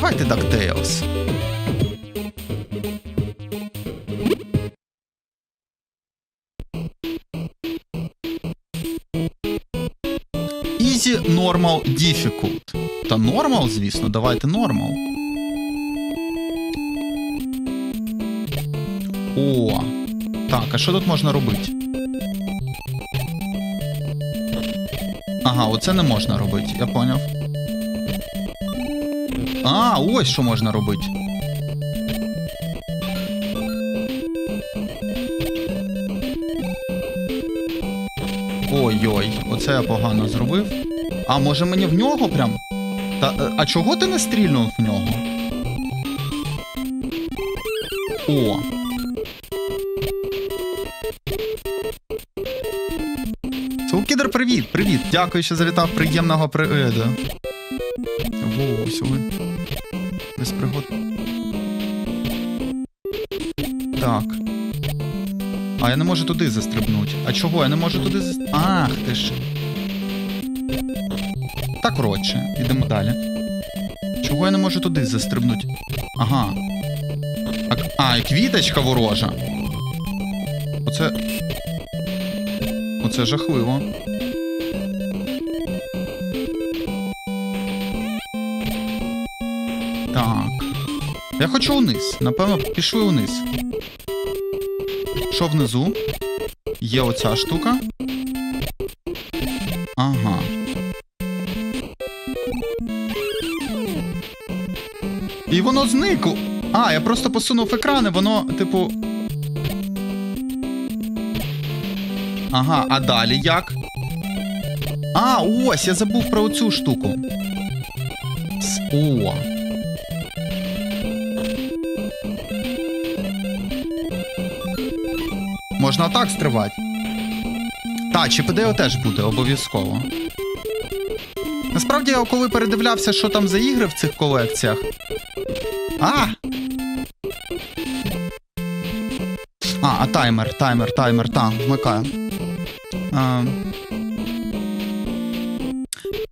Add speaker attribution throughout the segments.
Speaker 1: давайте DuckTales. Easy, normal, difficult. Та normal, звісно, давайте normal. О. Так, а що тут можна робити? Ага, оце не можна робити, я поняв. А, ось що можна робити. Ой-ой, оце я погано зробив. А може мені в нього прям? Та, е, а чого ти не стрільнув в нього? О. Соукідер, привіт, привіт. Дякую, що завітав. Приємного привіду. Воу, сюди. Без пригод. Так. А я не можу туди застрибнути. А чого? Я не можу туди застрибнути? Ах, ти ж. Так, коротше, йдемо далі. Чого я не можу туди застрибнути? Ага. А, а і квіточка ворожа. Оце. Оце жахливо. Я хочу униз. Напевно, пішли униз. Що внизу? Є оця штука. Ага. І воно зникло. А, я просто посунув екран, і воно, типу. Ага, а далі як? А, ось, я забув про оцю штуку. О. Можна отак стривати. Та, чи ПДО теж буде обов'язково. Насправді, коли передивлявся, що там за ігри в цих колекціях. А! А, а таймер, таймер, таймер, там, вмикаю. А,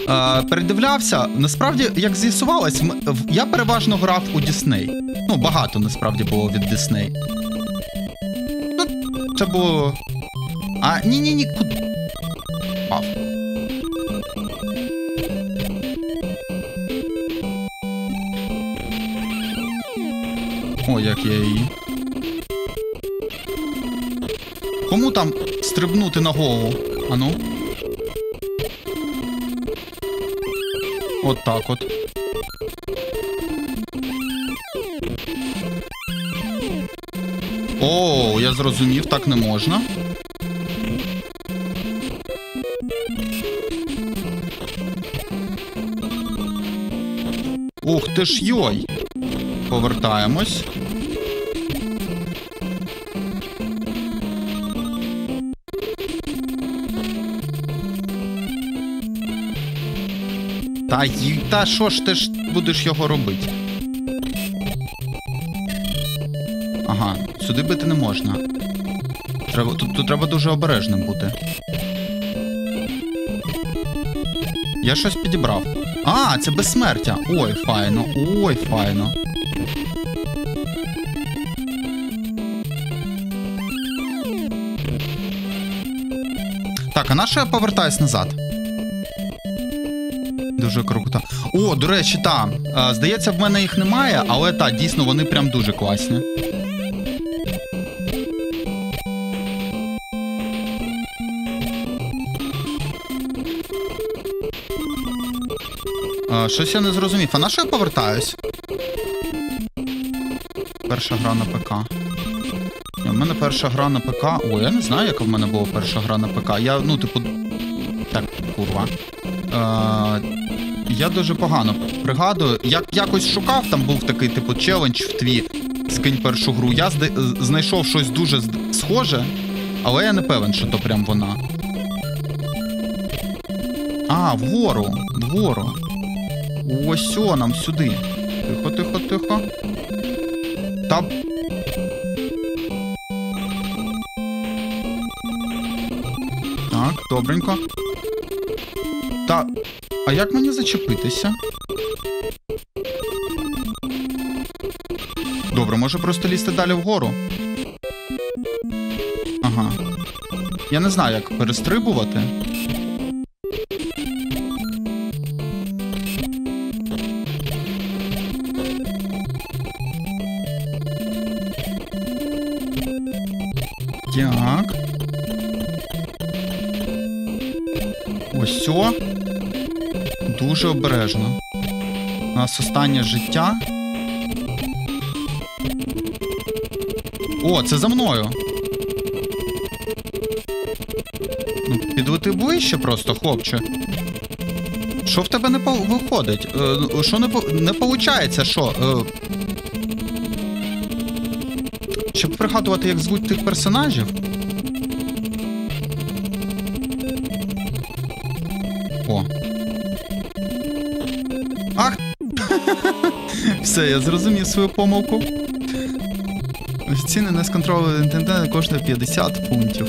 Speaker 1: а, передивлявся. Насправді, як з'ясувалось, я переважно грав у Disney. Ну, багато насправді було від Disney. Це було. А, ні-ні-ні, куди? Пав. О, як я її. Кому там стрибнути на голову? Ану. От так от. О, я зрозумів, так не можна. Ух ти ж йой. Повертаємось. Та й- та що ж ти ж будеш його робити? Ага, сюди бити не можна. Треба, тут, тут треба дуже обережним бути. Я щось підібрав. А, це безсмертя. Ой, файно, ой, файно. Так, а на що я повертаюсь назад? Дуже круто. О, до речі, та. е, Здається, в мене їх немає, але та, дійсно, вони прям дуже класні. Е, Щось я не зрозумів. А на що я повертаюсь? Перша гра на ПК. У мене перша гра на ПК. Ой, я не знаю, яка в мене була перша гра на ПК. Я, ну, типу. Так, курва. Е, я дуже погано пригадую. Я якось шукав, там був такий, типу, челендж в тві скинь першу гру. Я знайшов щось дуже схоже, але я не певен, що то прям вона. А, вгору, вгору. Ось о, нам сюди. Тихо, тихо, тихо. Та. Так, добренько. Та. А як мені зачепитися? Добре, може просто лізти далі вгору. Ага. Я не знаю, як перестрибувати. Дуже обережно. У нас останнє життя. О, це за мною. Ну, підлети ближче просто, хлопче. Що в тебе не виходить? Е, що не, не виходить? Що? Е, щоб пригадувати, як звуть тих персонажів. О. Ах! Все, я зрозумів свою помилку. Ціни не сконтролювали інтендент коштує 50 пунктів.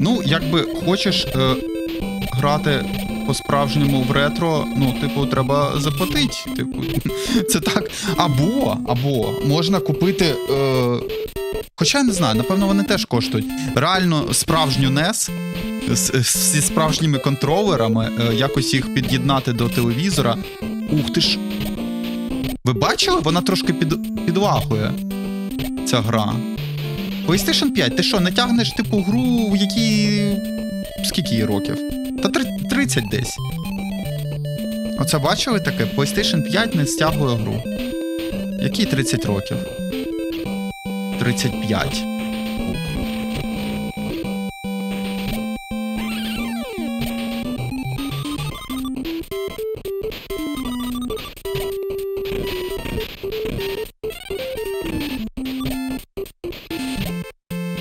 Speaker 1: Ну, якби хочеш е, грати по-справжньому в ретро, ну, типу, треба заплатити. Типу, це так. Або, або можна купити. Е, хоча я не знаю, напевно, вони теж коштують. Реально справжню NES зі справжніми контролерами, е, якось їх під'єднати до телевізора. Ух ти ж. Ви бачили? Вона трошки під, підлагує. Ця гра. PlayStation 5, ти що, не тягнеш типу гру, в якій. Скільки їй років? Та 30 десь. Оце бачили таке? PlayStation 5 не стягує гру. Які 30 років? 35. Ух.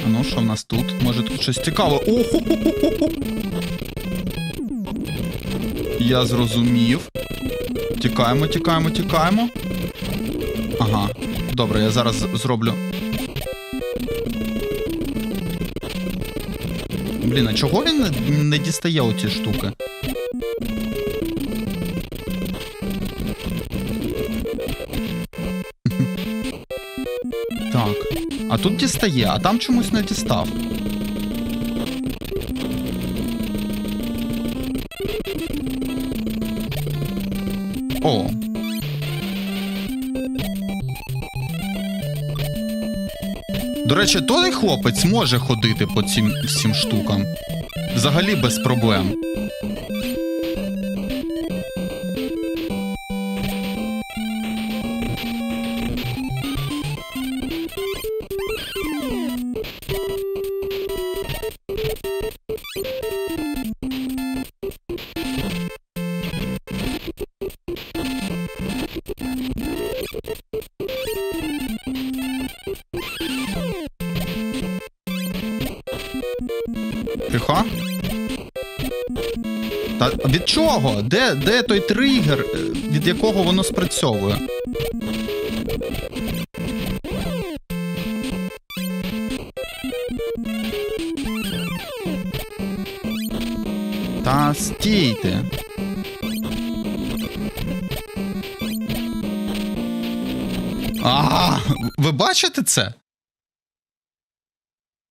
Speaker 1: А ну? Може тут щось цікаве. О! Я зрозумів. Тікаємо, тікаємо, тікаємо. Ага. Добре, я зараз зроблю. Блін, а чого він не- дістає оці штуки? Так. А тут дістає, а там чомусь не дістав. До речі, той хлопець може ходити по цим всім штукам. Взагалі без проблем. Тихо. Та від чого? Де, де той тригер, е, від якого воно спрацьовує? Та стійте. А, ви бачите це?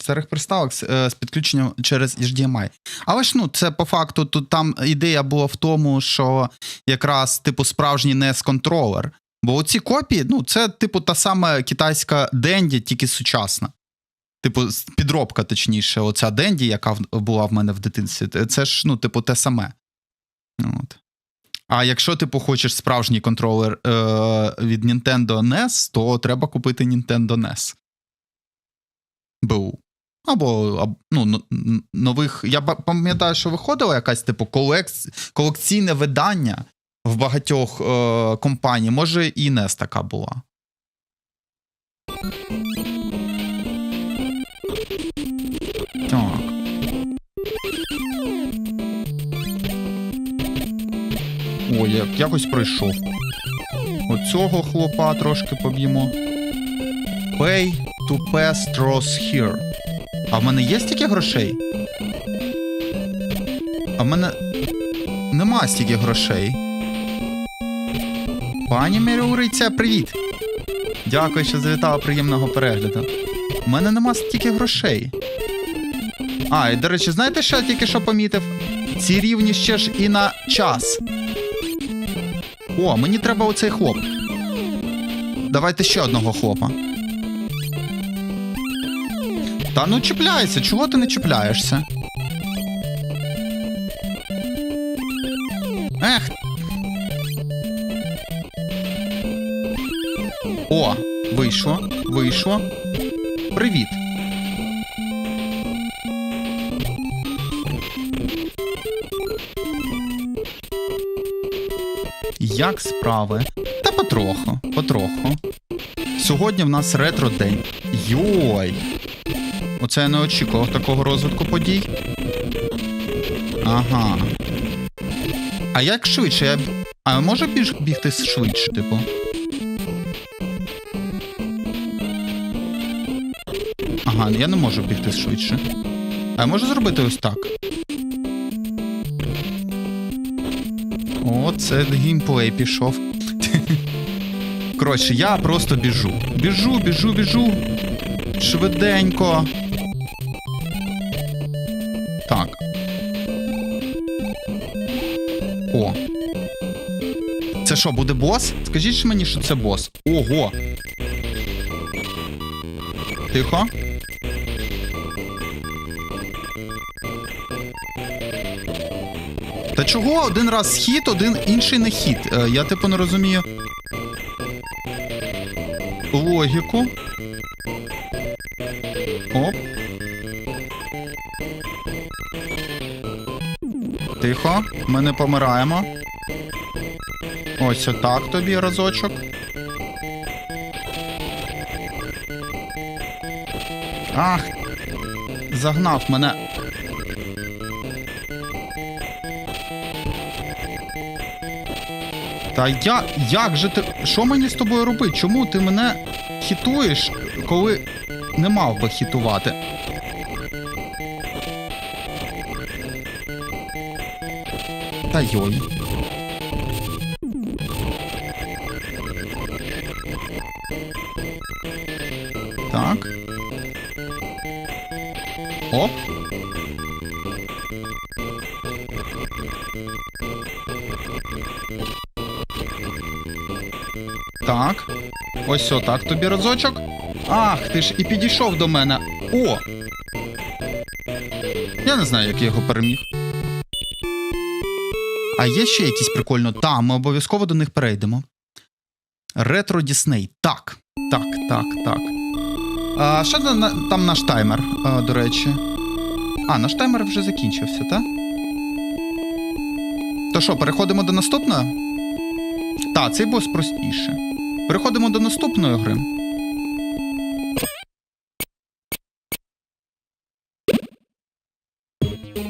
Speaker 1: Старих приставок з, е, з підключенням через HDMI. Але ж ну, це по факту тут там ідея була в тому, що якраз типу справжній NES контролер. Бо оці копії, ну, це, типу, та сама китайська Денді, тільки сучасна. Типу, підробка, точніше, оця Денді, яка була в мене в дитинстві, це ж, ну, типу, те саме. От. А якщо типу хочеш справжній контролер е, від Nintendo NES, то треба купити Nintendo NES. БУ. Або аб- ну, нових. Я пам'ятаю, що виходило якась типу колекц... колекційне видання в багатьох е, компаній. Може, і NES така була. Так. Ой, я якось пройшов. Оцього хлопа трошки поб'ємо. Pay to pass throws here. А в мене є стільки грошей? А в мене нема стільки грошей. Пані Мірюриця, привіт! Дякую, що завітала приємного перегляду. У мене нема стільки грошей. А, і до речі, знаєте, що я тільки що помітив? Ці рівні ще ж і на час. О, мені треба оцей хлоп. Давайте ще одного хлопа. Та ну чіпляйся, чого ти не чіпляєшся? Ех. О, вийшло, вийшло. Привіт. Як справи? Та потроху, потроху. Сьогодні в нас ретро день. Йой. Оце я не очікував такого розвитку подій. Ага. А як швидше? Я... А може біж... бігти швидше, типу? Ага, я не можу бігти швидше. А я можу зробити ось так. О, це геймплей пішов. Коротше, я просто біжу. Біжу, біжу, біжу. Швиденько. Це що, буде бос? Скажіть ж мені, що це бос. Ого. Тихо. Та чого один раз хід, один інший не хід? Е, я типу не розумію. Логіку. Оп. Тихо, ми не помираємо. Ось отак тобі разочок. Ах, загнав мене. Та я. Як же ти. Що мені з тобою робити? Чому ти мене хітуєш, коли не мав би хітувати? Та йой. Оп. Так. Ось отак тобі разочок. Ах, ти ж і підійшов до мене. О! Я не знаю, як я його переміг. А є ще якісь прикольно. Та, ми обов'язково до них перейдемо. Ретро Дісней. Так. Так, так, так. А, на- там наш таймер, а, до речі? А, наш таймер вже закінчився, так? То що, переходимо до наступного? Та, цей бос простіше. Переходимо до наступної гри.